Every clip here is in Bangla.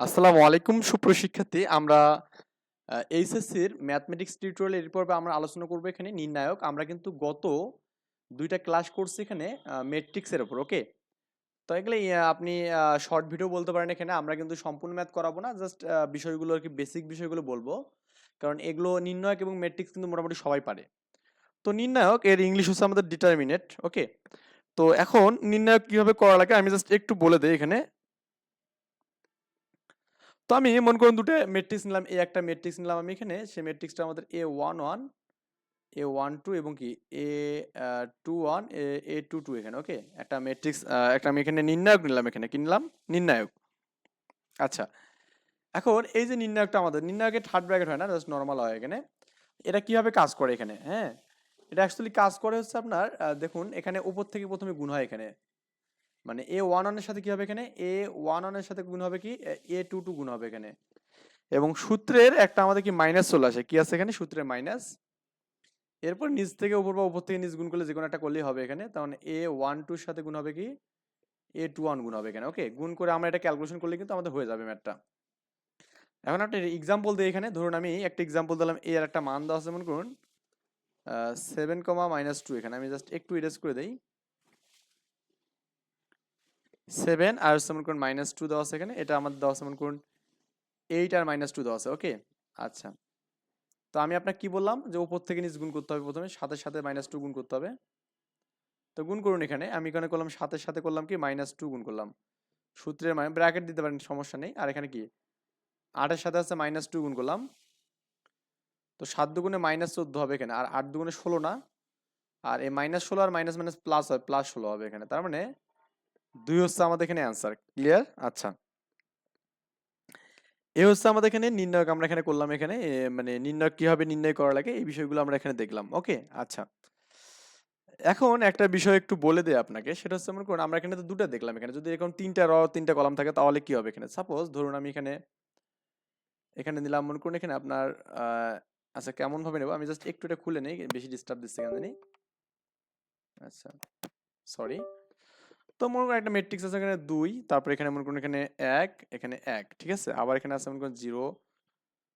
আসসালামু আলাইকুম সুপ্রশিক্ষার্থী আমরা এইচএসসির ম্যাথমেটিক্স টিউটোরিয়াল এর পর্বে আমরা আলোচনা করব এখানে নির্ণায়ক। আমরা কিন্তু গত দুইটা ক্লাস করছি এখানে মেট্রিক্সের উপর ওকে তো এগুলো আপনি শর্ট ভিডিও বলতে পারেন এখানে। আমরা কিন্তু সম্পূর্ণ ম্যাথ করাবো না জাস্ট বিষয়গুলো আর কি বেসিক বিষয়গুলো বলব। কারণ এগুলো নির্ণায়ক এবং মেট্রিক্স কিন্তু মোটামুটি সবাই পারে। তো নির্ণায়ক, এর ইংলিশ হচ্ছে আমাদের ডিটারমিনেট ওকে তো এখন নির্ণায়ক কীভাবে করা লাগে, আমি জাস্ট একটু বলে দিই এখানে। তো আমি মনে করুন দুটো ম্যাট্রিক্স নিলাম এ একটা ম্যাট্রিক্স নিলাম আমি এখানে, সেই ম্যাট্রিক্সটা আমাদের a one one a one two এবং কি? A two one a two two এখানে ওকে একটা ম্যাট্রিক্স একটা আমি এখানে নির্ণায়ক নিলাম এখানে, কি নিলাম? নির্ণায়ক। আচ্ছা এখন এই যে নির্ণায়কটা আমাদের, নির্ণায়কের থার্ড ব্র্যাকেট হয় না জাস্ট নর্মাল হয় এখানে। এটা কীভাবে কাজ করে এখানে হ্যাঁ? এটা অ্যাকচুয়ালি কাজ করে হচ্ছে আপনার দেখুন, এখানে উপর থেকে প্রথমে গুণ হয় এখানে। মানে এ ওয়ান ওয়ানের সাথে কি হবে এখানে? এ ওয়ান ওয়ানের সাথে গুণ হবে কি? এ টু টু গুণ হবে এখানে। এবং সূত্রের একটা আমাদের কি মাইনাস চলে আসে? কি আছে এখানে? সূত্রের মাইনাস এরপর নিচ থেকে উপর বা উপর থেকে নিচ গুণ করলে যে কোনো একটা করলেই হবে এখানে। তখন এ ওয়ান টুর সাথে গুণ হবে কি? এ টু ওয়ান গুণ হবে এখানে। ওকে গুণ করে আমরা এটা ক্যালকুলেশন করলে কিন্তু আমাদের হয়ে যাবে ম্যাটটা এখন আপনি এক্সাম্পল দিই এখানে। ধরুন আমি একটা এক্সাম্পল দিলাম এর একটা মান দেওয়া আছে, মনে করুন। সেভেন কমা মাইনাস টু এখানে। আমি জাস্ট একটু ইরেজ করে দিই। সেভেন আর হচ্ছে মনে করুন মাইনাস টু দেওয়া আছে এখানে। এটা আমাদের দেওয়া আছে মনে করুন এইট আর মাইনাস টু দেওয়া আছে ওকে আচ্ছা। তো আমি আপনাকে কি বললাম? যে উপর থেকে নিচ গুণ করতে হবে প্রথমে, সাথে সাথে মাইনাস টু গুণ করতে হবে। তো গুণ করুন এখানে। আমি এখানে করলাম, সাথে সাথে করলাম কি? মাইনাস টু গুণ করলাম। সূত্রের মানে ব্র্যাকেট দিতে পারেন, সমস্যা নেই। আর এখানে কি? আটের সাথে আছে মাইনাস টু গুণ করলাম। তো সাত দুগুণে মাইনাস চোদ্দ হবে এখানে। আর আট দুগুণে ষোলো না। আর এই মাইনাস ষোলো আর মাইনাস মাইনাস প্লাস হয় প্লাস ষোলো হবে এখানে। তার মানে দুই হচ্ছে আমাদের এখানে অ্যান্সার ক্লিয়ার আচ্ছা। এ হচ্ছে আমাদের এখানে নির্ণয়ক, আমরা এখানে করলাম এখানে মানে নির্ণয় কীভাবে নির্ণয় করা লাগে, এই বিষয়গুলো আমরা এখানে দেখলাম ওকে আচ্ছা। এখন একটা বিষয় একটু বলে দেয় আপনাকে, সেটা হচ্ছে মনে করুন, আমরা এখানে তো দুটো দেখলাম এখানে, যদি এরকম তিনটা র, তিনটা কলাম থাকে, তাহলে কি হবে এখানে? সাপোজ ধরুন আমি এখানে এখানে নিলাম মনে করুন, এখানে আপনার আচ্ছা কেমন ভাবে নেব? আমি জাস্ট একটু এটা খুলে নেই, বেশি ডিস্টার্ব দিচ্ছে জানি? আচ্ছা সরি তো মনে করেন একটা ম্যাট্রিক্স আছে এখানে দুই, তারপর এখানে মনে করুন এখানে এক এখানে এক, ঠিক আছে? আবার এখানে আছে মনে করুন জিরো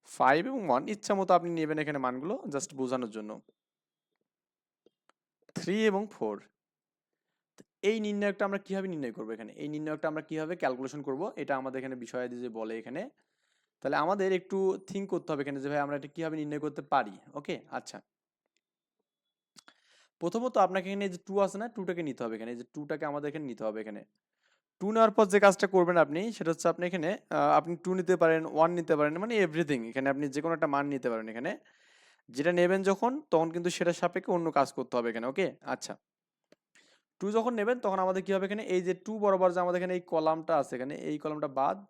ফাইভ এবং ওয়ান ইচ্ছা মতো আপনি নেবেন এখানে মানগুলো জাস্ট বোঝানোর জন্য। থ্রি এবং ফোর এই নির্ণয়কটা আমরা কীভাবে নির্ণয় করব এখানে? এই নির্ণয়কটা আমরা কীভাবে ক্যালকুলেশন করব? এটা আমাদের এখানে বিষয় যে বলে এখানে। তাহলে আমাদের একটু থিঙ্ক করতে হবে এখানে যে ভাই আমরা এটা কীভাবে নির্ণয় করতে পারি? ওকে আচ্ছা। প্রথমত আপনাকে এখানে যে টু আছে না টুটাকে নিতে হবে এখানে। যে টুটাকে আমাদের এখানে নিতে হবে এখানে। টু নেওয়ার পর যে কাজটা করবেন আপনি, সেটা হচ্ছে আপনি এখানে আপনি টু নিতে পারেন ওয়ান নিতে পারেন মানে এভরিথিং এখানে আপনি যে কোনো একটা মান নিতে পারেন এখানে। যেটা নেবেন যখন, তখন কিন্তু সেটা সাপেক্ষে অন্য কাজ করতে হবে এখানে ওকে আচ্ছা। টু যখন নেবেন, তখন আমাদের কি হবে এখানে? এই যে টু বরাবর যে আমাদের এখানে এই কলামটা আছে এখানে, এই কলামটা বাদ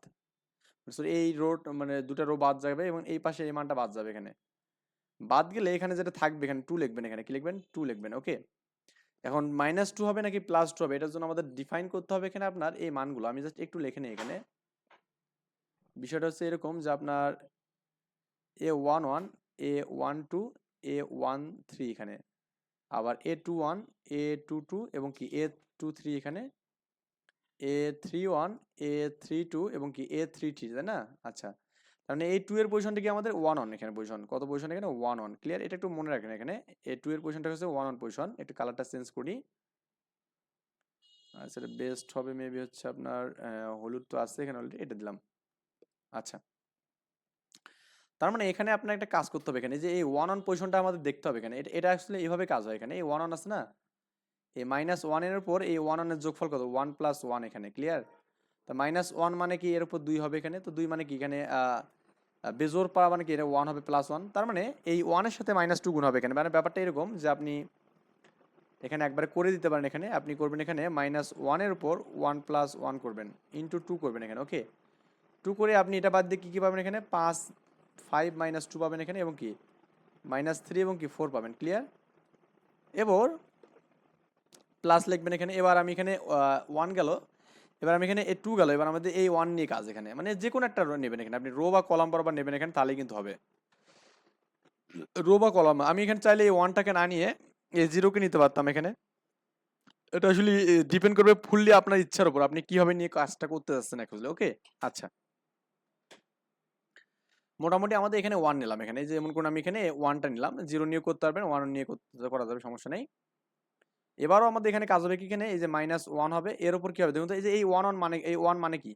এই রোড মানে দুটা রো বাদ যাবে এবং এই পাশে এই মানটা বাদ যাবে এখানে। বাদ গেলে এখানে যেটা থাকবে, এখানে টু লিখবেন, এখানে কি লিখবেন? টু লিখবেন ওকে এখন মাইনাস টু হবে নাকি প্লাস টু হবে? এটার জন্য আমাদের ডিফাইন করতে হবে এখানে আপনার এই মানগুলো। আমি জাস্ট একটু লিখে নিই এখানে। বিষয়টা হচ্ছে এরকম যে আপনার a one one a one two a one three এখানে। আবার a two one a two two এবং কি এ টু থ্রি এখানে। A three one a three two এবং কি এ থ্রি থ্রি তাই না? আচ্ছা। মানে এই টু এর পজিশনটা কি আমাদের ওয়ান অন এখানে পজিশন কত পজিশন এখানে? ওয়ান অন ক্লিয়ার এটা একটু মনে রাখেন এখানে। এই টু এর পজিশনটা হচ্ছে ওয়ান অন পজিশন একটু কালারটা চেঞ্জ করি। আচ্ছা বেস্ট হবে মেবি হচ্ছে আপনার হলুদ তো আছে এখানে অলরেডি এটা দিলাম। আচ্ছা। তার মানে এখানে আপনার একটা কাজ করতে হবে এখানে। যে এই ওয়ান অন পজিশনটা আমাদের দেখতে হবে এখানে। এটা আসলে এইভাবে কাজ হয় এখানে। এই ওয়ান অন আছে না? এই মাইনাস ওয়ানের উপর এই ওয়ান অনের যোগফল কত? ওয়ান প্লাস ওয়ান এখানে। ক্লিয়ার তা মাইনাস ওয়ান মানে কি? এর উপর দুই হবে এখানে। তো দুই মানে কি? এখানে বেজোর পাওয়া মানে কি? এটা ওয়ান হবে প্লাস ওয়ান তার মানে এই ওয়ানের সাথে মাইনাস টু গুণ হবে এখানে। মানে ব্যাপারটা এরকম যে আপনি এখানে একবার করে দিতে পারেন এখানে। আপনি করবেন এখানে মাইনাস ওয়ানের উপর ওয়ান প্লাস ওয়ান করবেন। ইন্টু টু করবেন এখানে ওকে টু করে আপনি এটা বাদ দিয়ে কী কী পাবেন এখানে? পাঁচ ফাইভ মাইনাস টু পাবেন এখানে এবং কি? মাইনাস থ্রি এবং কি? ফোর পাবেন ক্লিয়ার এবার প্লাস লিখবেন এখানে। এবার আমি এখানে ওয়ান গেল। এবার আমি এখানে এ টু গেল, এবার আমাদের এই ওয়ান নিয়ে কাজ এখানে। মানে যে কোনো একটা নেবেন এখানে। আপনি রো বা কলাম বরাবর নেবেন এখানে, তাহলেই কিন্তু হবে। রো বা কলাম আমি এখানে চাইলে এই ওয়ানটাকে না নিয়ে এ জিরোকে নিতে পারতাম এখানে। এটা আসলে ডিপেন্ড করবে ফুললি আপনার ইচ্ছার উপর। আপনি কীভাবে নিয়ে কাজটা করতে যাচ্ছেন অ্যাকচুয়ালি ওকে আচ্ছা। মোটামুটি আমাদের এখানে ওয়ান নিলাম এখানে। যেমন কোন আমি এখানে ওয়ানটা নিলাম। জিরো নিয়ে করতে পারবেন ওয়ান নিয়ে করতে করা যাবে, সমস্যা নেই। এবারও আমাদের এখানে কাজ হবে কি এখানে এই যে মাইনাস ওয়ান হবে, এর উপর কি হবে? দেখুন তো, এই যে এই ওয়ান ওয়ান মানে এই ওয়ান মানে কি?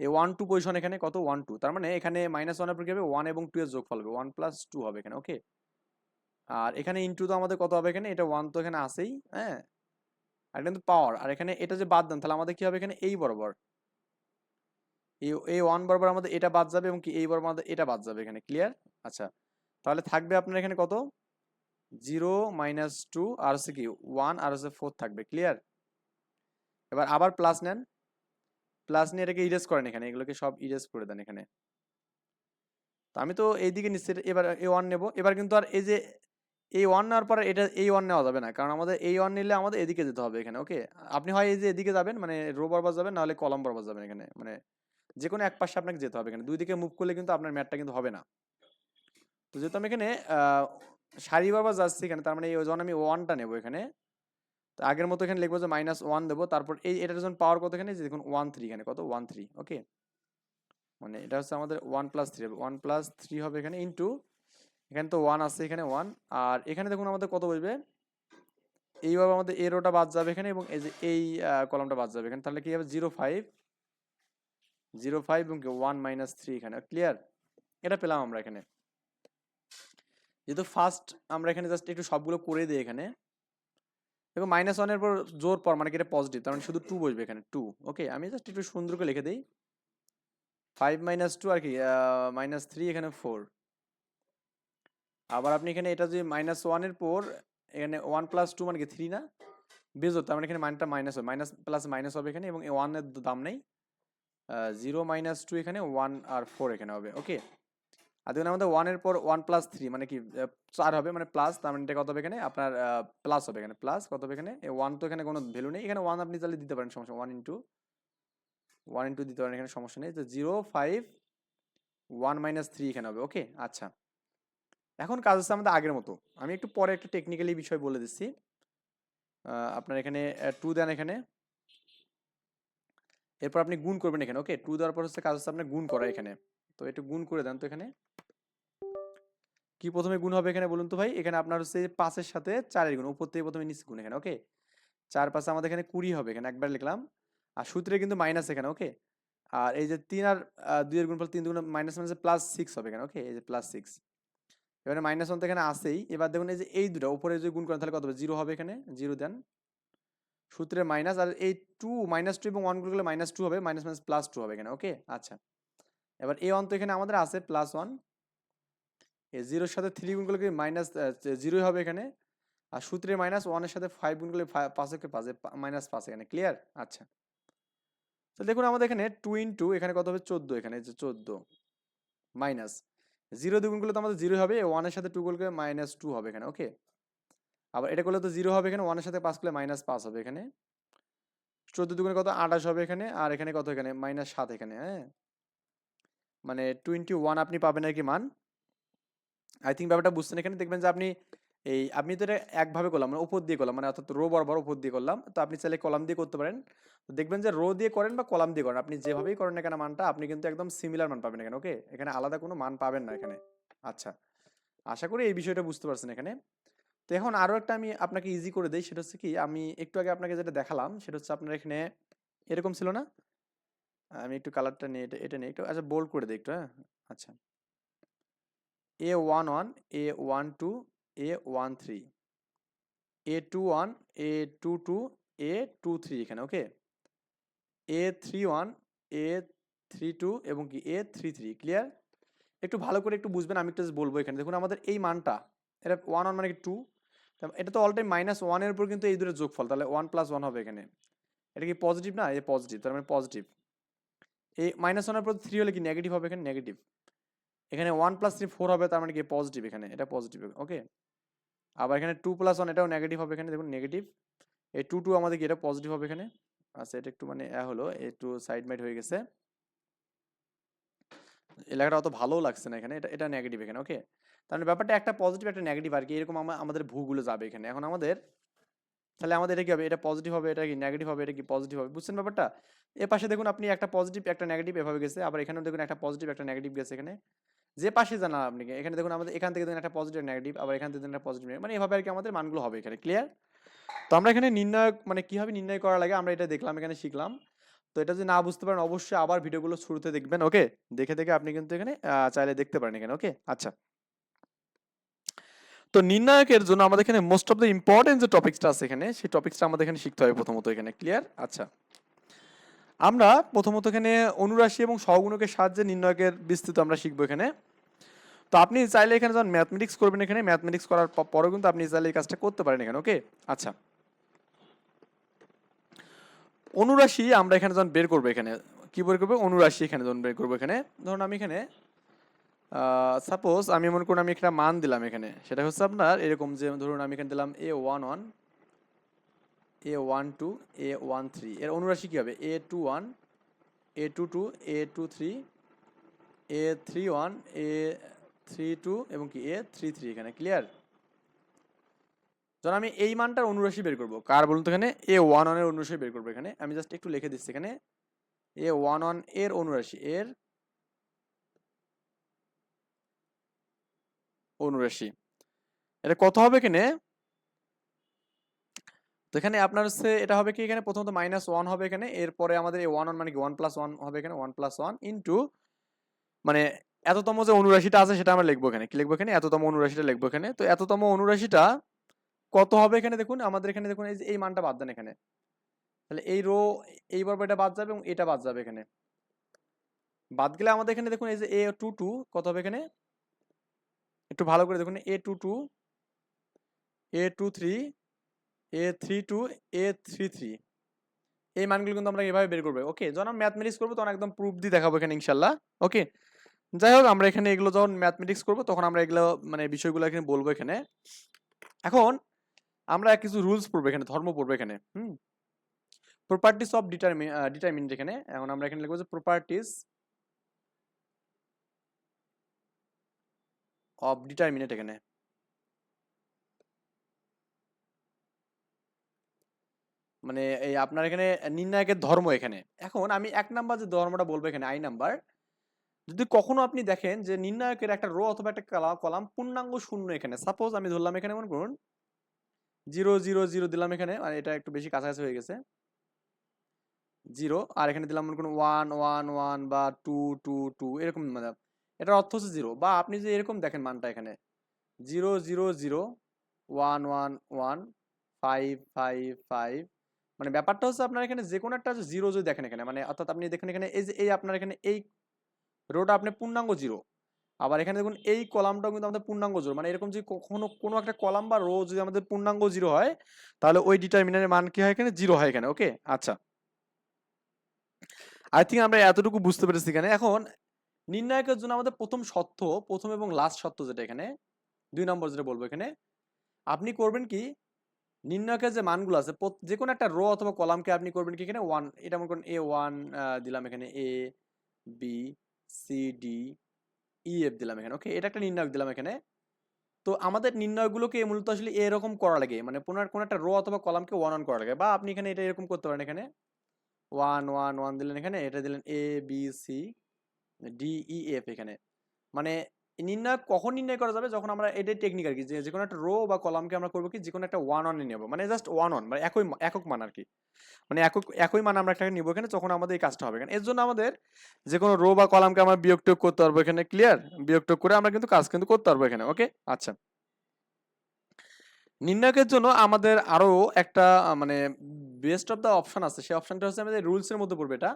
এই ওয়ান টু পজিশন এখানে কত? ওয়ান টু তার মানে এখানে মাইনাস ওয়ানের উপর কি হবে? ওয়ান এবং টু এর যোগ হবে। ওয়ান প্লাস টু হবে এখানে ওকে আর এখানে ইনটু তো আমাদের কত হবে এখানে? এটা ওয়ান তো এখানে আসেই হ্যাঁ? আর এটা কিন্তু পাওয়ার আর এখানে এটা যে বাদ দেন, তাহলে আমাদের কি হবে এখানে? এই বরাবর। এই ওয়ান বরাবর আমাদের এটা বাদ যাবে এবং কি? এই বরাবর আমাদের এটা বাদ যাবে এখানে। ক্লিয়ার আচ্ছা। তাহলে থাকবে আপনার এখানে কত? জিরো মাইনাস টু আর হচ্ছে কি ওয়ান আর হচ্ছে ফোর থাকবে, ক্লিয়ার? এবার আবার প্লাস নেন। প্লাস নিয়ে এটাকে ইরেজ করেন এখানে, এগুলোকে সব ইরেজ করে দেন এখানে। তো আমি তো এইদিকে নিচ্ছি এবার এ ওয়ান নেব। এবার কিন্তু আর এই যে এই ওয়ান নেওয়ার পরে এটা এই ওয়ান নেওয়া যাবে না, কারণ আমাদের এই ওয়ান নিলে আমাদের এদিকে যেতে হবে এখানে ওকে আপনি হয় এই যে এদিকে যাবেন মানে রো বরাবর যাবেন, নাহলে কলম বরাবর যাবেন এখানে মানে যে কোনো এক পাশে আপনাকে যেতে হবে এখানে। দুই দিকে মুভ করলে কিন্তু আপনার ম্যাটটা কিন্তু হবে না। তো যেহেতু আমি এখানে সারি বরাবর যাচ্ছি এখানে, তার মানে এই যখন আমি ওয়ানটা নেব এখানে, তো আগের মতো এখানে লিখব যে মাইনাস ওয়ান দেবো, তারপর এই, এটার যখন পাওয়ার কত এখানে? যে দেখুন ওয়ান থ্রি এখানে, কত? ওয়ান থ্রি ওকে মানে এটা হচ্ছে আমাদের ওয়ান প্লাস থ্রি হবে ওয়ান প্লাস থ্রি হবে এখানে ইন্টু এখানে তো ওয়ান আছে এখানে ওয়ান আর এখানে দেখুন আমাদের কত বসবে? এইভাবে আমাদের এ রোটা বাদ যাবে এখানে এবং এই যে এই কলমটা বাদ যাবে এখানে, তাহলে কি হবে? জিরো ফাইভ জিরো ফাইভ এবং ওয়ান মাইনাস থ্রি এখানে ক্লিয়ার এটা পেলাম আমরা এখানে। যেহেতু ফার্স্ট আমরা এখানে জাস্ট একটু সবগুলো করে দিই এখানে। দেখো মাইনাস ওয়ানের পর জোর পর মানে কি এটা পজিটিভ তার মানে শুধু টু বসবে এখানে টু ওকে আমি জাস্ট একটু সুন্দর করে লিখে দিই। ফাইভ মাইনাস টু আর কি মাইনাস থ্রি এখানে ফোর আবার আপনি এখানে এটা যে মাইনাস ওয়ানের পর এখানে ওয়ান প্লাস টু মানে কি থ্রি না? বেজো তার মানে এখানে মানটা মাইনাস হবে। মাইনাস প্লাস মাইনাস হবে এখানে এবং ওয়ানের দাম নেই। জিরো মাইনাস টু এখানে ওয়ান আর ফোর এখানে হবে ওকে আর দেখুন আমাদের ওয়ানের পর ওয়ান প্লাস থ্রি মানে কি চার হবে মানে প্লাস তার মানে এটা কত হবে এখানে? আপনার প্লাস হবে এখানে প্লাস কত হবে এখানে? ওয়ান তো এখানে কোনো ভ্যালু নেই, এখানে ওয়ান আপনি তাহলে দিতে পারেন, সমস্যা ওয়ান ইন্টু ওয়ান ইন্টু দিতে পারেন, এখানে সমস্যা নেই, তো zero five one minus three এখানে হবে ওকে আচ্ছা। এখন কাজ হচ্ছে আমাদের আগের মতো, আমি একটু পরে একটা টেকনিক্যালি বিষয় বলে দিচ্ছি। আপনার এখানে টু দেন এখানে। এরপর আপনি গুণ করবেন এখানে ওকে টু দেওয়ার পর হচ্ছে কাজ হচ্ছে আপনার গুণ করা এখানে। তো একটু গুণ করে দেন তো এখানে। কি প্রথমে গুণ হবে এখানে বলুন তো ভাই? এখানে আপনার হচ্ছে পাঁচের সাথে চারের গুণ, উপর থেকে প্রথমে নিচে গুণ এখানে ওকে চার পাশে আমাদের এখানে কুড়ি হবে এখানে একবার লিখলাম। আর সূত্রে কিন্তু মাইনাস এখানে ওকে আর এই যে তিন আর দুইয়ের গুণফল তিন দুগুণ মাইনাস মাইনাস প্লাস সিক্স হবে এখানে ওকে এই যে প্লাস সিক্স এবারে মাইনাস ওয়ান তো এখানে আসেই এবার দেখুন এই যে এই দুটো, উপরে যদি গুণ করেন তাহলে কত হবে? জিরো হবে এখানে জিরো দেন। সূত্রে মাইনাস আর এই টু মাইনাস টু এবং ওয়ান করলে মাইনাস টু হবে মাইনাস মাইনাস প্লাস টু হবে এখানে ওকে আচ্ছা। এবার এ ওয়ান তো এখানে আমাদের আছে প্লাস ওয়ান এই জিরোর সাথে থ্রি গুণ করলে মাইনাস জিরোই হবে এখানে। আর সূত্রে মাইনাস ওয়ানের সাথে ফাইভ গুণ করলে পাঁচকে পাঁচে মাইনাস পাঁচ এখানে ক্লিয়ার আচ্ছা। তো দেখুন আমাদের এখানে টু ইন্টু এখানে কত হবে? চোদ্দ এখানে যে চোদ্দ। মাইনাস জিরো দুগুণ করলে তো আমাদের জিরো হবে ওয়ানের সাথে টু করলে মাইনাস টু হবে এখানে ওকে আবার এটা করলে তো জিরো হবে এখানে ওয়ানের সাথে পাঁচ করলে মাইনাস পাঁচ হবে এখানে। চোদ্দ দুগুণে কত? আঠাশ হবে এখানে, আর এখানে কত এখানে? মাইনাস সাত এখানে হ্যাঁ? মানে টোয়েন্টি ওয়ান আপনি পাবেন আর কি মান। আই থিঙ্ক ব্যাপারটা বুঝছেন এখানে? দেখবেন যে আপনি এই, আপনি তো এটা একভাবে করলাম মানে উপর দিয়ে করলাম মানে অর্থাৎ রো বরাবর উপর দিয়ে করলাম। তো আপনি চাইলে কলাম দিয়ে করতে পারেন। তো দেখবেন যে রো দিয়ে করেন বা কলাম দিয়ে করেন, আপনি যেভাবেই করেন এখানে মানটা, আপনি কিন্তু একদম সিমিলার মান পাবেন এখানে ওকে এখানে আলাদা কোনো মান পাবেন না এখানে। আচ্ছা আশা করি এই বিষয়টা বুঝতে পারছেন এখানে। তো এখন আরও একটা আমি আপনাকে ইজি করে দিই, সেটা হচ্ছে কি, আমি একটু আগে আপনাকে যেটা দেখালাম, সেটা হচ্ছে আপনার এখানে, এরকম ছিল না? আমি একটু কালারটা নিয়ে এটা এটা নিয়ে একটু আচ্ছা বোল্ড করে দিই একটু হ্যাঁ? আচ্ছা। A one one a one two a one three a two one a two two a two three এখানে okay a three one a three two এবং কি? এ থ্রি থ্রি ক্লিয়ার একটু ভালো করে একটু বুঝবেন, আমি একটু বলব এখানে। দেখুন আমাদের এই মানটা, এটা ওয়ান ওয়ান মানে কি টু এটা তো অল টাইম মাইনাস ওয়ানের উপর কিন্তু এই দুটো যোগফল, তাহলে ওয়ান প্লাস ওয়ান হবে এখানে। এটা কি পজিটিভ না? এ পজিটিভ তার মানে পজিটিভ এই মাইনাস ওয়ানের পর থ্রি হলে কি নেগেটিভ হবে এখানে? নেগেটিভ এখানে ওয়ান প্লাস থ্রি ফোর হবে, তার মানে কি পজিটিভ এখানে, এটা পজিটিভ ওকে আবার এখানে টু প্লাস ওয়ান এটাও নেগেটিভ হবে এখানে, দেখুন নেগেটিভ এই টু টু আমাদের কি, এটা পজিটিভ হবে এখানে? আচ্ছা এটা একটু মানে এ হলো একটু সাইড মাইড হয়ে গেছে। এলাকাটা অত ভালোও লাগছে না এখানে, এটা এটা নেগেটিভ এখানে ওকে তার মানে ব্যাপারটা একটা পজিটিভ একটা নেগেটিভ আর কি, এরকম আমা- আমাদের ভুগুলো যাবে এখানে। এখন আমাদের তাহলে আমাদের এটা কি হবে? এটা পজিটিভ হবে, এটা কি নেগেটিভ হবে, এটা কি পজিটিভ হবে? বুঝছেন ব্যাপারটা? এ পাশে দেখুন আপনি একটা পজিটিভ একটা নেগেটিভ এভাবে গেছে, আবার এখানেও দেখুন একটা পজিটিভ একটা নেগেটিভ গেছে এখানে। যে পাশে জানা আপনি এখানে দেখুন আমাদের, এখান থেকে দেখুন একটা পজিটিভ নেগেটিভ আবার এখান থেকে একটা পজিটিভ মানে এভাবে আর কি আমাদের মানগুলো হবে এখানে ক্লিয়ার তো আমরা এখানে নির্ণয় মানে কীভাবে নির্ণয় করা লাগে আমরা এটা দেখলাম, এখানে শিখলাম। তো এটা যদি না বুঝতে পারেন, অবশ্যই আবার ভিডিওগুলো শুরুতে দেখবেন, ওকে? দেখে দেখে আপনি কিন্তু এখানে চাইলে দেখতে পারেন এখানে, ওকে? আচ্ছা। তো নির্ণায়কের জন্য আমাদের এখানে মোস্ট অফ দ্য ইম্পর্টেন্ট যে টপিকসটা আছে এখানে, সেই টপিকসটা আমাদের এখানে শিখতে হবে প্রথমত এখানে ক্লিয়ার আচ্ছা। আমরা প্রথমত এখানে অনুরাশি এবং সহগুণকের সাহায্যে নির্ণয়কের বিস্তৃত আমরা শিখব এখানে। তো আপনি চাইলে এখানে যখন ম্যাথমেটিক্স করবেন এখানে ম্যাথমেটিক্স করার পরেও কিন্তু আপনি চাইলে এই কাজটা করতে পারেন এখানে ওকে আচ্ছা। অনুরাশি আমরা এখানে যখন বের করব এখানে, কি বের করব? অনুরাশি এখানে যখন বের করব এখানে, ধরুন আমি এখানে সাপোজ আমি মনে করুন আমি একটা মান দিলাম এখানে। সেটা হচ্ছে আপনার এরকম যে ধরুন আমি এখানে দিলাম a one one a one two a one three এর অনুরাশি কী হবে? A two one a two two a two three a three one a three two এবং কি? এ থ্রি থ্রি এখানে ক্লিয়ার যখন আমি এই মানটার অনুরাশি বের করব। কার বলুন তো এখানে? এ ওয়ান ওয়ানের অনুরাশি বের করব এখানে। আমি জাস্ট একটু লিখে দিচ্ছি এখানে। এ ওয়ান ওয়ানের অনুরাশি। এর অনুরাশি। এটা কত হবে এখানে? তো এখানে আপনার হচ্ছে এটা হবে কি এখানে? প্রথমত মাইনাস ওয়ান হবে এখানে। এরপরে আমাদের এই ওয়ান ওয়ান মানে কি? ওয়ান প্লাস ওয়ান হবে এখানে। ওয়ান প্লাস ওয়ান ইন্টু মানে এততম যে অনুরাশিটা আছে সেটা আমরা লিখব এখানে। কি লিখব এখানে? এততম অনুরাশিটা লিখব এখানে। তো এততম অনুরাশিটা কত হবে এখানে দেখুন? আমাদের এখানে দেখুন, এই যে এই মানটা বাদ দেন এখানে। তাহলে এই রো এই বর্ব এটা বাদ যাবে এবং এটা বাদ যাবে এখানে। বাদ গেলে আমাদের এখানে দেখুন, এই যে এ টু টু কত হবে এখানে? একটু ভালো করে দেখুন a two two a two three a three two a three three এই মানগুলো কিন্তু আমরা এভাবে বের করব। ওকে যখন আমরা ম্যাথমেটিক্স করব, তখন একদম প্রুফ দিয়ে দেখাবো এখানে ইনশাল্লাহ ওকে যাই হোক, আমরা এখানে এগুলো যখন ম্যাথমেটিক্স করব, তখন আমরা এগুলো মানে বিষয়গুলো এখানে বলব এখানে। এখন আমরা কিছু রুলস পড়ব এখানে, ধর্ম পড়ব এখানে, হুম। প্রপার্টিস অফ ডিটারমিন ডিটারমিন এখানে। এখন আমরা এখানে লিখব যে প্রপার্টিস অফ ডিটারমিনেট এখানে। মানে এই আপনার এখানে নির্ণায়কের ধর্ম এখানে। এখন আমি এক নাম্বার যে ধর্মটা বলব এখানে, আই নাম্বার, যদি কখনো আপনি দেখেন যে নির্ণায়কের একটা রো অথবা একটা কলা- কলাম পূর্ণাঙ্গ শূন্য এখানে সাপোজ আমি ধরলাম এখানে মনে করুন জিরো জিরো জিরো দিলাম এখানে, আর এটা একটু বেশি কাছাকাছি হয়ে গেছে। জিরো আর এখানে দিলাম মনে করুন ওয়ান ওয়ান ওয়ান বা টু টু টু এরকম মানে এটার অর্থ হচ্ছে জিরো বা আপনি যদি এরকম দেখেন মানটা এখানে zero zero zero one one one five five five মানে ব্যাপারটা হচ্ছে আপনার এখানে যে কোনো একটা জিরো যদি দেখেন এখানে মানে অর্থাৎ আপনি দেখেন এখানে এই যে, এই আপনার এখানে এই রোটা আপনি পূর্ণাঙ্গ জিরো আবার এখানে দেখুন এই কলামটাও কিন্তু আমাদের পূর্ণাঙ্গ জিরো মানে এরকম যদি কখনো কোনো একটা কলাম বা রো যদি আমাদের পূর্ণাঙ্গ জিরো হয়, তাহলে ওই ডিটারমিনারের মান কি হয় এখানে? জিরো হয় এখানে ওকে আচ্ছা। আই থিঙ্ক আমরা এতটুকু বুঝতে পেরেছি এখানে। এখন নির্ণায়কের জন্য আমাদের প্রথম সত্য, প্রথম এবং লাস্ট সত্য যেটা এখানে, দুই নম্বর যেটা বলব এখানে, আপনি করবেন কি নির্ণায়কের যে মানগুলো আছে যে কোনো একটা রো অথবা কলামকে আপনি করবেন কি এখানে ওয়ান এটা মনে করেন এ ওয়ান দিলাম এখানে A B C D E F দিলাম এখানে ওকে এটা একটা নির্ণায়ক দিলাম এখানে। তো আমাদের নির্ণয়গুলোকে মূলত আসলে এরকম করা লাগে মানে কোনো কোনো একটা রো অথবা কলামকে ওয়ান অন করা লাগে, বা আপনি এখানে এটা এরকম করতে পারেন এখানে ওয়ান ওয়ান ওয়ান দিলেন এখানে, এটা দিলেন A B C D E F এখানে। মানে নির্ণয়, কখন নির্ণয় করা যাবে? যখন আমরা এটাই টেকনিক আর কি, যে কোনো একটা রো বা কলামকে আমরা করব কি? যে কোনো একটা ওয়ান অনে নেব। মানে জাস্ট ওয়ান অন মানে একই একক মান আর কি মানে একক, একই মান আমরা একটা নিবো এখানে, তখন আমাদের এই কাজটা হবে এখানে। এর জন্য আমাদের যে কোনো রো বা কলামকে আমরা বিয়োগ টোগ করতে পারব এখানে ক্লিয়ার বিয়োগ টোগ করে আমরা কিন্তু কাজ কিন্তু করতে পারব এখানে ওকে আচ্ছা। নির্ণায়কের জন্য আমাদের আরও একটা মানে বেস্ট অফ দ্য অপশন আছে। সেই অপশনটা হচ্ছে আমাদের রুলসের মধ্যে পড়বে এটা।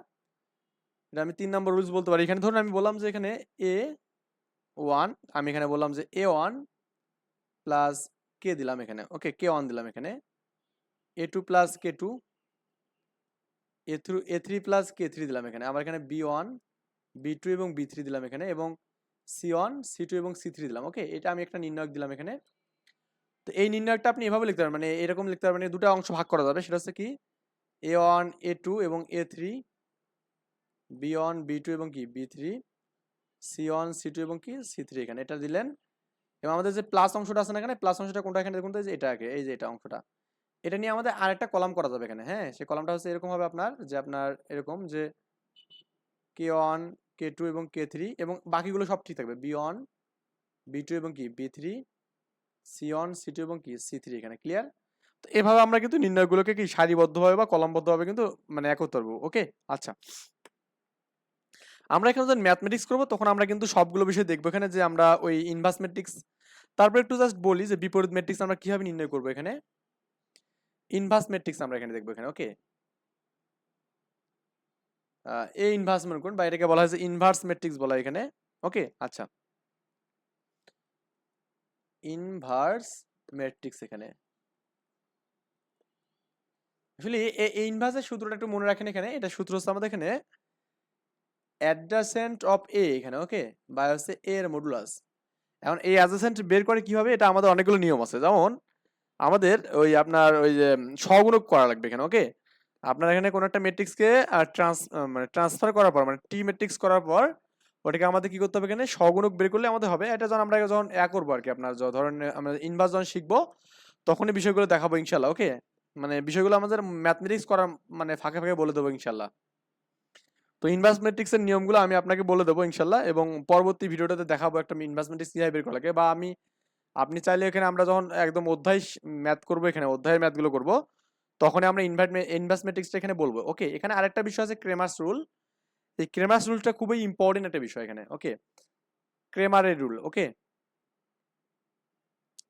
এটা আমি তিন নম্বর রুলস বলতে পারি। এখানে ধরুন আমি বললাম যে এখানে এ ওয়ান আমি এখানে বললাম যে এ ওয়ান প্লাস কে দিলাম এখানে। ওকে কে ওয়ান দিলাম এখানে। A two plus K two A through A three plus K three দিলাম এখানে। আবার এখানে বি ওয়ান বি টু এবং বি থ্রি দিলাম এখানে এবং সি ওয়ান সি টু এবং সি থ্রি দিলাম। ওকে এটা আমি একটা নির্ণায়ক দিলাম এখানে। তো এই নির্ণায়কটা আপনি এভাবে লিখতে পারেন মানে এরকম লিখতে পারবেন দুটো অংশ ভাগ করা যাবে। সেটা হচ্ছে কি এ ওয়ান এ টু এবং A three B one B two এবং কি? B three C one C two এবং কি? সি থ্রি এখানে। এটা দিলেন। এবং আমাদের যে প্লাস অংশটা আছে না এখানে প্লাস অংশটা কোনটা এখানে দেখুন এটা আগে, এই যে এটা অংশটা। এটা নিয়ে আমাদের আরেকটা কলাম করা যাবে এখানে হ্যাঁ? সেই কলামটা হচ্ছে এরকম হবে আপনার, যে আপনার এরকম যে কে ওয়ান কে টু এবং কে থ্রি এবং বাকিগুলো সব ঠিক থাকবে। বি ওয়ান বি টু এবং কি? B three C one C two এবং কি? সি থ্রি এখানে ক্লিয়ার তো এভাবে আমরা কিন্তু নির্ণয়গুলোকে কি সারিবদ্ধভাবে বা কলমবদ্ধভাবে কিন্তু মানে একত্র ওকে আচ্ছা। আমরা এখানে যখন ম্যাথমেটিক্স করব, তখন আমরা কিন্তু সবগুলো বিষয় দেখব এখানে যে আমরা ওই ইনভার্স ম্যাট্রিক্স তারপর একটু জাস্ট বলি যে বিপরীত ম্যাট্রিক্স আমরা কীভাবে নির্ণয় করব এখানে? ইনভার্স ম্যাট্রিক্স আমরা এখানে দেখব এখানে ওকে এই ইনভার্স মনে করুন বা এটাকে বলা হয় যে ইনভার্স ম্যাট্রিক্স বলা হয় এখানে ওকে আচ্ছা। ইনভার্স ম্যাট্রিক্স এখানে। আসলে এই ইনভার্সের সূত্রটা একটু মনে রাখেন এখানে, এটা সূত্র হচ্ছে আমাদের এখানে অ্যাডজাসেন্ট অফ এ এখানে, ওকে? বা হচ্ছে এ এর মডুলাস এখন এই অ্যাডজাসেন্ট বের করে কীভাবে? এটা আমাদের অনেকগুলো নিয়ম আছে। যেমন, আমাদের ওই আপনার ওই যে সহগুণক করা লাগবে এখানে, ওকে? আপনার এখানে কোনো একটা ম্যাট্রিক্সকে ট্রান্স মানে ট্রান্সফার করার পর মানে টি ম্যাট্রিক্স করার পর, ওটাকে আমাদের কি করতে হবে এখানে? সহগুণক বের করলে আমাদের হবে। এটা যখন আমরা যখন এ করব আর কি, আপনার ধরেন, আমরা ইনভার্স যখন শিখব, তখনই বিষয়গুলো দেখাবো ইনশাল্লাহ ওকে? মানে বিষয়গুলো আমাদের ম্যাথমেটিক্স করার মানে ফাঁকে ফাঁকে বলে দেবো ইনশাল্লাহ তো ইনভার্স ম্যাট্রিক্সের নিয়মগুলো আমি আপনাকে বলে দেবো ইনশাল্লাহ এবং পরবর্তী ভিডিওটাতে দেখাবো একটা ইনভার্স ম্যাট্রিক্স কীভাবে বের করা লাগে বা আমি, আপনি চাইলে এখানে আমরা যখন একদম অধ্যায় ম্যাথ করব এখানে, অধ্যায়ের ম্যাথগুলো করব, তখনই আমরা ইনভার্ট ইনভার্স ম্যাট্রিক্সটা এখানে বলব। ওকে এখানে আরেকটা বিষয় আছে ক্রেমার্স রুল এই ক্রেমার্স রুলটা খুবই ইম্পর্টেন্ট একটা বিষয় এখানে। ওকে ক্রেমারের রুল ওকে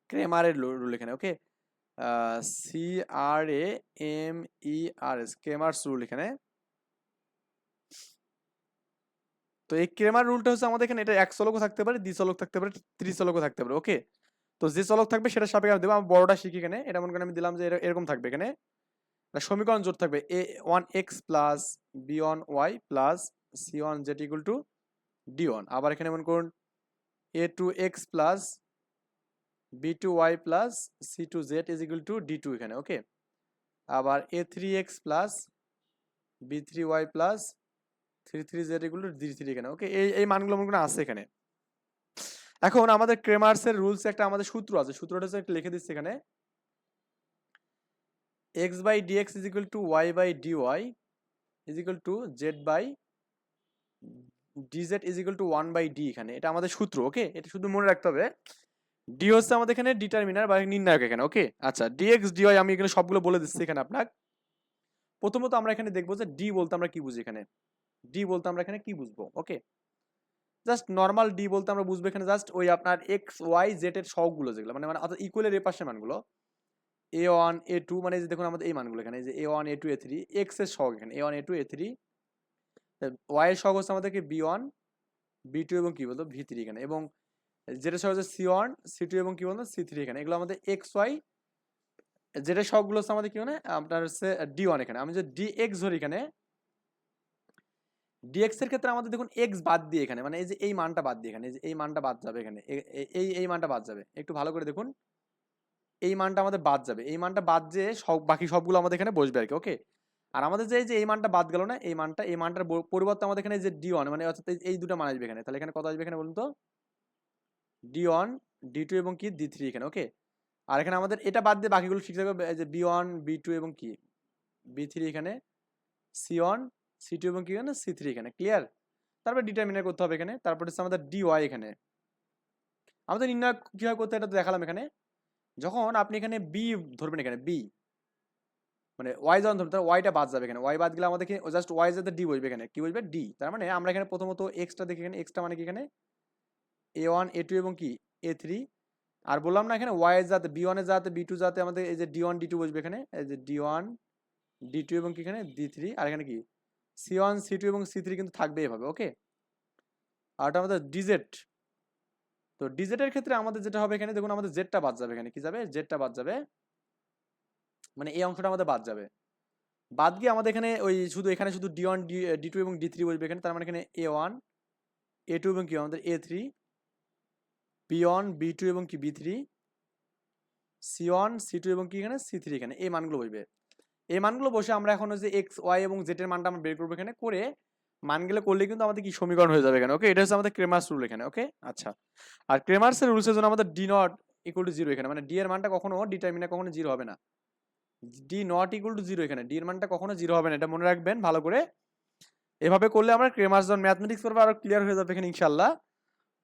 ক্রেমারের রুল এখানে okay C R A M E R S Cramer's rule এখানে। তো এই ক্রেমার রুলটা হচ্ছে আমাদের এখানে এটা এক চলকও থাকতে পারে, দ্বি চলক থাকতে পারে, ত্রি চলকও থাকতে পারে ওকে তো যে চলক থাকবে সেটা সাপেক্ষে আমি দেবো আমি বড়টা শিখি এখানে, এটা মনে করেন আমি দিলাম যে এরকম থাকবে এখানে। সমীকরণ জোট থাকবে A one X plus B one Y plus C one Z equal to D one আবার এখানে মনে করুন A two X plus B two Y plus C two Z is equal to D two এখানে ওকে আবার A three X plus B three Y plus three three Z to D three এখানে। ওকে এই এই মানগুলো মনে আছে এখানে। এখন আমাদের ক্রেমার্সের রুলস একটা আমাদের সূত্র আছে। সূত্রটা হচ্ছে লিখে দিচ্ছি এখানে। X by D X is equal to Y by D Y is equal to Z by D Z is equal to one by D এখানে। এটা আমাদের সূত্র ওকে এটা শুধু মনে রাখতে হবে। ডি হচ্ছে আমাদের এখানে ডিটারমিনার বা নির্ণায়ক এখানে ওকে আচ্ছা ডিএক্স ডিওয়াই আমি এখানে সবগুলো বলে দিচ্ছি এখানে আপনার প্রথমত আমরা এখানে দেখব যে ডি বলতে আমরা কি বুঝি এখানে? ডি বলতে আমরা এখানে কি বুঝব? ওকে জাস্ট নর্মাল ডি বলতে আমরা বুঝব এখানে জাস্ট ওই আপনার এক্স ওয়াই জেড এর সবগুলো যেগুলো মানে মানে অর্থাৎ ইকুয়ালের এ পাশের মানগুলো। এ ওয়ান এ টু মানে যে দেখুন আমাদের এই মানগুলো এখানে যে A one A two A three এক্সের সহগ এখানে A one A two A three Y এর সহগ হচ্ছে আমাদেরকে বি ওয়ান বি টু এবং কি বলতো? ভি থ্রি এখানে, এবং যেটা সহগ হচ্ছে সি ওয়ান সি টু এবং কি বলতো? সি থ্রি এখানে, এগুলো আমাদের এক্স ওয়াই যেটা সবগুলো হচ্ছে আমাদের কি মানে? আপনার হচ্ছে ডি ওয়ান এখানে, আমি যে ডি এক্স ধরি এখানে ডিএক্স এর ক্ষেত্রে আমাদের দেখুন এক্স বাদ দিয়ে এখানে মানে এই যে এই মানটা বাদ দিয়ে এখানে, এই যে এই মানটা বাদ যাবে এখানে এই এই মানটা বাদ যাবে। একটু ভালো করে দেখুন, এই মানটা আমাদের বাদ যাবে। এই মানটা বাদ যে সব, বাকি সবগুলো আমাদের এখানে বসবে আর কি ওকে আর আমাদের যে, এই যে এই মানটা বাদ গেল না, এই মানটা, এই মানটার পরিবর্তে আমাদের এখানে যে ডি ওয়ান মানে অর্থাৎ এই দুটো মান আসবে এখানে। তাহলে এখানে কত আসবে এখানে বলুন তো? ডি ওয়ান ডি টু এবং কি? ডি থ্রি এখানে ওকে আর এখানে আমাদের এটা বাদ দিয়ে বাকিগুলো ঠিক থাকবে যে বি ওয়ান বি টু এবং কি? বি থ্রি এখানে সি ওয়ান সি টু এবং কি এখানে সি থ্রি এখানে ক্লিয়ার তারপরে ডিটারমিনার করতে হবে এখানে, তারপর হচ্ছে আমাদের ডি ওয়াই এখানে। আমাদের নির্ণয় কীভাবে করতে এটা দেখালাম এখানে। যখন আপনি এখানে বি ধরবেন এখানে বি মানে ওয়াই যখন ধরবেন, তাহলে ওয়াইটা বাদ যাবে এখানে। ওয়াই বাদ গেলে আমাদেরকে জাস্ট ওয়াই যাতে ডি বসবে এখানে। কি বসবে? ডি তার মানে আমরা এখানে প্রথমত এক্সটা দেখি এখানে এক্সটা মানে কি এখানে? এ ওয়ান এ টু এবং কি? এ থ্রি আর বললাম না এখানে ওয়াই যাতে বি ওয়ানের যাতে বি টু যাতে আমাদের এই যে ডি ওয়ান ডি টু বসবে এখানে। এই যে ডি ওয়ান ডি টু এবং কি এখানে? ডি থ্রি আর এখানে কি? সি ওয়ান সি টু এবং সি থ্রি কিন্তু থাকবে এভাবে ওকে আর আমাদের ডিজেট তো ডিজেটের ক্ষেত্রে আমাদের যেটা হবে এখানে, দেখুন আমাদের জেডটা বাদ যাবে এখানে, কি যাবে? জেডটা বাদ যাবে মানে এই অংশটা আমাদের বাদ যাবে। বাদ গিয়ে আমাদের এখানে ওই শুধু, এখানে শুধু ডি ওয়ান ডি টু এবং ডি থ্রি বসবে এখানে, তার মানে এখানে এ ওয়ান এ টু এবং কি আমাদের A three B one B two এবং কি? B three C one C two এবং কি এখানে? সি থ্রি এখানে, এই মানগুলো বসবে। এই মানগুলো বসে আমরা এখন যে এক্স ওয়াই এবং জেড এর মানটা আমরা বের করব এখানে করে মানগুলো করলে কিন্তু আমাদের কি সমীকরণ হয়ে যাবে এখানে ওকে এটা হচ্ছে আমাদের ক্রেমার্স রুল এখানে ওকে আচ্ছা। আর ক্রেমার্সের রুলসের জন্য আমাদের D not equal to zero এখানে মানে ডি এর মানটা কখনো ডিটারমিনার কখনো জিরো হবে না। D not equal to zero এখানে ডি এর মানটা কখনো জিরো হবে না, এটা মনে রাখবেন ভালো করে। এভাবে করলে আমরা ক্রেমার যখন ম্যাথমেটিক্স করব আরও ক্লিয়ার হয়ে যাবে এখানে ইনশাল্লাহ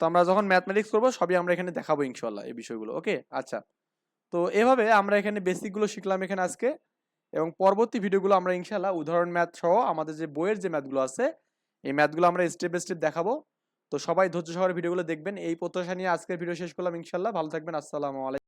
তো আমরা যখন ম্যাথমেটিক্স করব সবই আমরা এখানে দেখাবো ইনশাল্লাহ এই বিষয়গুলো ওকে আচ্ছা। তো এভাবে আমরা এখানে বেসিকগুলো শিখলাম এখানে আজকে। এবং পরবর্তী ভিডিওগুলো আমরা ইনশাল্লাহ উদাহরণ ম্যাথ সহ আমাদের যে বইয়ের যে ম্যাথগুলো আছে, এই ম্যাথগুলো আমরা স্টেপ বাই স্টেপ দেখাবো। তো সবাই ধৈর্য সহকারে ভিডিওগুলো দেখবেন। এই প্রত্যাশা নিয়ে আজকের ভিডিও শেষ করলাম ইনশাল্লাহ ভালো থাকবেন। আসসালামু আলাইকুম।